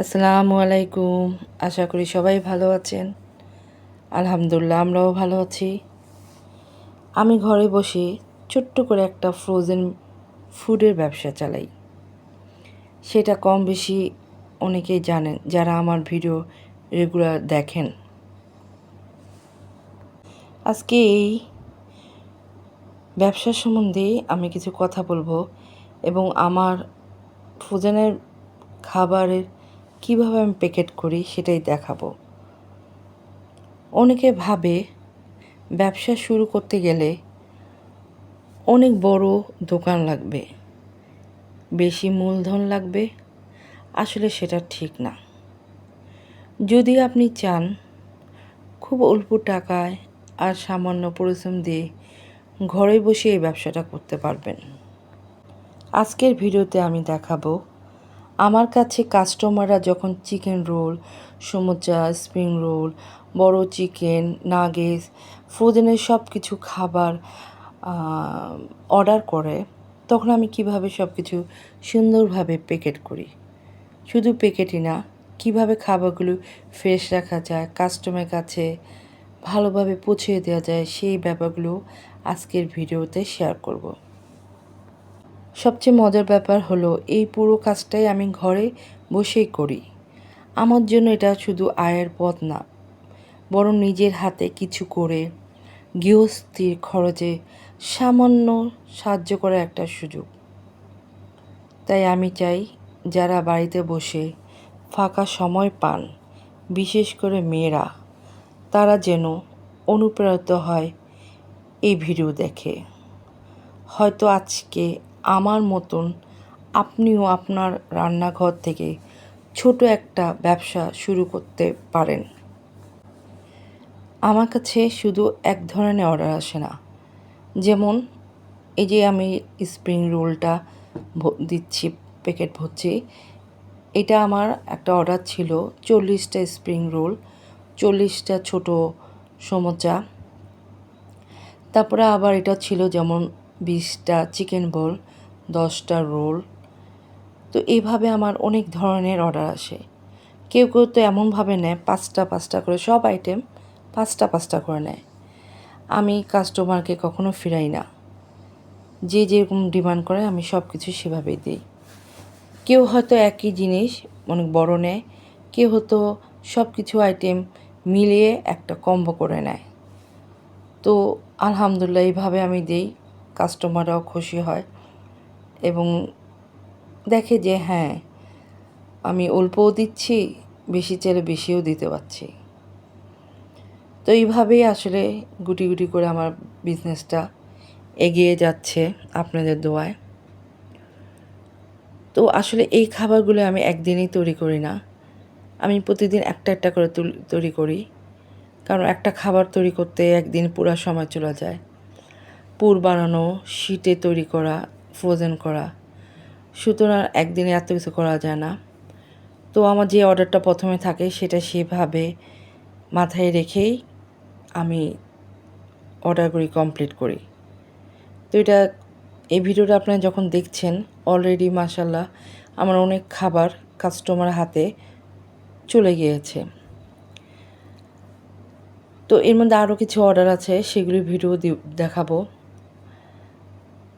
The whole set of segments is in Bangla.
আসসালামু আলাইকুম। আশা করি সবাই ভালো আছেন। আলহামদুলিল্লাহ, আমরাও ভালো আছি। আমি ঘরে বসে ছোট্ট করে একটা ফ্রোজেন ফুডের ব্যবসা চালাই। সেটা কম বেশি অনেকেই জানেন, যারা আমার ভিডিও রেগুলার দেখেন। আজকে এই ব্যবসা সম্বন্ধে আমি কিছু কথা বলব এবং আমার ফ্রোজেনের খাবারের কীভাবে আমি প্যাকেট করি সেটাই দেখাবো। অনেকে ভাবে ব্যবসা শুরু করতে গেলে অনেক বড় দোকান লাগবে, বেশি মূলধন লাগবে, আসলে সেটা ঠিক না। যদি আপনি চান খুব অল্প টাকায় আর সামান্য পরিশ্রম দিয়ে ঘরে বসে এই ব্যবসাটা করতে পারবেন। আজকের ভিডিওতে আমি দেখাবো আমার কাছে কাস্টমাররা যখন চিকেন রোল সমুচা স্প্রিং রোল বড় চিকেন নাগেস ফ্রোজেনের সব কিছু খাবার অর্ডার করে, তখন আমি কীভাবে সব কিছু সুন্দরভাবে প্যাকেট করি? শুধু প্যাকেটই না, কীভাবে খাবারগুলো ফ্রেশ রাখা যায় কাস্টমারের কাছে ভালোভাবে পৌঁছে দেওয়া যায়, সেই ব্যাপারগুলো আজকের ভিডিওতে শেয়ার করব। সবচেয়ে মজার ব্যাপার হলো, এই পুরো কাজটাই আমি ঘরে বসেই করি। আমার জন্য এটা শুধু আয়ের পথ না, বরং নিজের হাতে কিছু করে গৃহস্থির খরচে সামান্য সাহায্য করার একটা সুযোগ। তাই আমি চাই, যারা বাড়িতে বসে ফাঁকা সময় পান, বিশেষ করে মেয়েরা, তারা যেন অনুপ্রাণিত হয় এই ভিডিও দেখে। হয়তো আজকে আমার মতন আপনিও আপনার রান্নাঘর থেকে ছোট একটা ব্যবসা শুরু করতে পারেন। আমার কাছে শুধু এক ধরনের অর্ডার আসে না। যেমন, এই যে আমি স্প্রিং রোলটা দিচ্ছি, প্যাকেট ভরছি, এটা আমার একটা অর্ডার ছিল চল্লিশটা স্প্রিং রোল, চল্লিশটা ছোট সমোচা। তারপরে আবার এটা ছিল যেমন বিশটা চিকেন বল, দশটা রোল। তো এইভাবে আমার অনেক ধরনের অর্ডার আসে। কেউ কেউ তো এমনভাবে নেয়, পাঁচটা পাঁচটা করে সব আইটেম পাঁচটা পাঁচটা করে নেয়। আমি কাস্টমারকে কখনো ফিরাই না। যে যেরকম ডিমান্ড করে, আমি সব কিছু সেভাবেই দিই। কেউ হয়তো একই জিনিস অনেক বড় নেয়, কেউ হয়তো সব কিছু আইটেম মিলিয়ে একটা কম্বো করে নেয়। তো আলহামদুলিল্লাহ এইভাবে আমি দিই। কাস্টমাররাও খুশি হয় এবং দেখে যে হ্যাঁ আমি অল্পও দিচ্ছি, বেশি চাইলে বেশিও দিতে পারছি। তো এইভাবেই আসলে গুটি গুটি করে আমার বিজনেসটা এগিয়ে যাচ্ছে আপনাদের দোয়ায়। তো আসলে এই খাবারগুলো আমি একদিনেই তৈরি করি না। আমি প্রতিদিন একটা একটা করে তৈরি করি। কারণ একটা খাবার তৈরি করতে একদিন পুরো সময় চলে যায়। পুর বানানো শীটে তৈরি করা ফ্রোজেন করা। সুতরাং একদিনে এত কিছু করা যায় না। তো আমার যে অর্ডারটা প্রথমে থাকে সেটা সেভাবে মাথায় রেখেই আমি অর্ডারগুলি কমপ্লিট করি। তো এটা, এই ভিডিওটা আপনারা যখন দেখছেন অলরেডি মাসাল্লাহ আমার অনেক খাবার কাস্টমার হাতে চলে গিয়েছে। তো এর মধ্যে আরও কিছু অর্ডার আছে, সেগুলি ভিডিও দেখাবো।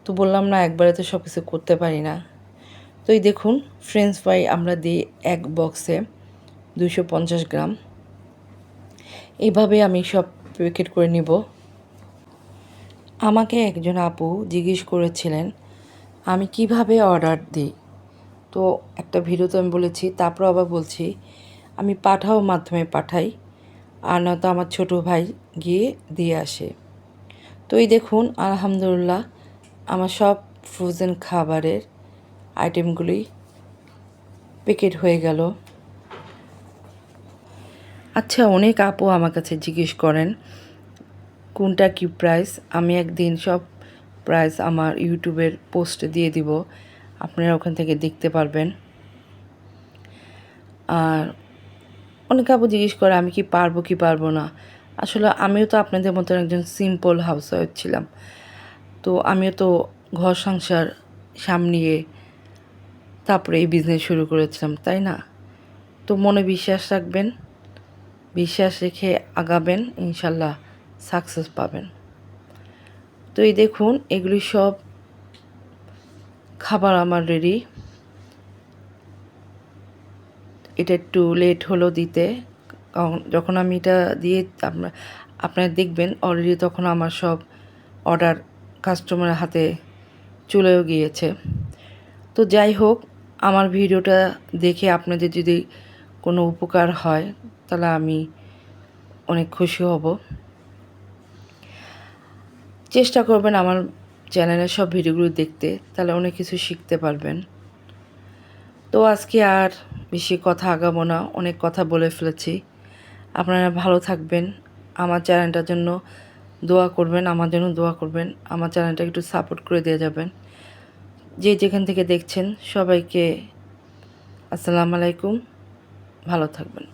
তো বললাম না, একবারে তো সব কিছু করতে পারি না। তো এই দেখুন ফ্রেঞ্চ ফ্রাই আমরা দিই এক বক্সে দুশো পঞ্চাশ গ্রাম। এইভাবে আমি সব প্যাকেট করে নিব। আমাকে একজন আপু জিজ্ঞেস করেছিলেন, আমি কীভাবে অর্ডার দিই? তো একটা ভিডিওতে আমি বলেছি, তারপর আবার বলছি, আমি পাঠাও মাধ্যমে পাঠাই, আর নয়তো আমার ছোটো ভাই গিয়ে দিয়ে আসে। তো এই দেখুন, আলহামদুলিল্লাহ আমার সব ফ্রোজেন খাবারের আইটেমগুলি প্যাকেট হয়ে গেল। আচ্ছা অনেক আপু আমার কাছে জিজ্ঞেস করেন, কোনটা কি প্রাইস আমি একদিন সব প্রাইস আমার ইউটিউবের পোস্টে দিয়ে দিব, আপনারা ওখান থেকে দেখতে পারবেন। আর অনেক আপু জিজ্ঞেস করে, আমি কি পারব কি পারব না? আসলে আমিও তো আপনাদের মতন একজন সিম্পল হাউস ছিলাম। তো আমিও তো ঘর সংসার সামলিয়ে তারপরে এই বিজনেস শুরু করেছিলাম, তাই না? তো মনে বিশ্বাস রাখবেন, বিশ্বাস রেখে আগাবেন, ইনশাল্লাহ সাকসেস পাবেন। তো এই দেখুন, এগুলি সব খাবার আমার রেডি এটা একটু লেট হলো দিতে যখন আমি এটা দিয়ে, আপনার, আপনারা দেখবেন অলরেডি তখন আমার সব অর্ডার কাস্টমারের হাতে চলেও গিয়েছে। তো যাই হোক, আমার ভিডিওটা দেখে আপনাদের যদি কোনো উপকার হয়, তাহলে আমি অনেক খুশি হব। চেষ্টা করবেন আমার চ্যানেলের সব ভিডিওগুলো দেখতে, তাহলে অনেক কিছু শিখতে পারবেন। তো আজকে আর বেশি কথা আগাবো না, অনেক কথা বলে ফেলেছি। আপনারা ভালো থাকবেন। আমার চ্যানেলটার জন্য দোয়া করবেন, আমার জন্য দোয়া করবেন, আমার চ্যানেলটাকে একটু সাপোর্ট করে দেওয়া যাবেন। যে যেখান থেকে দেখছেন, সবাইকে আসসালামু আলাইকুম, ভালো থাকবেন।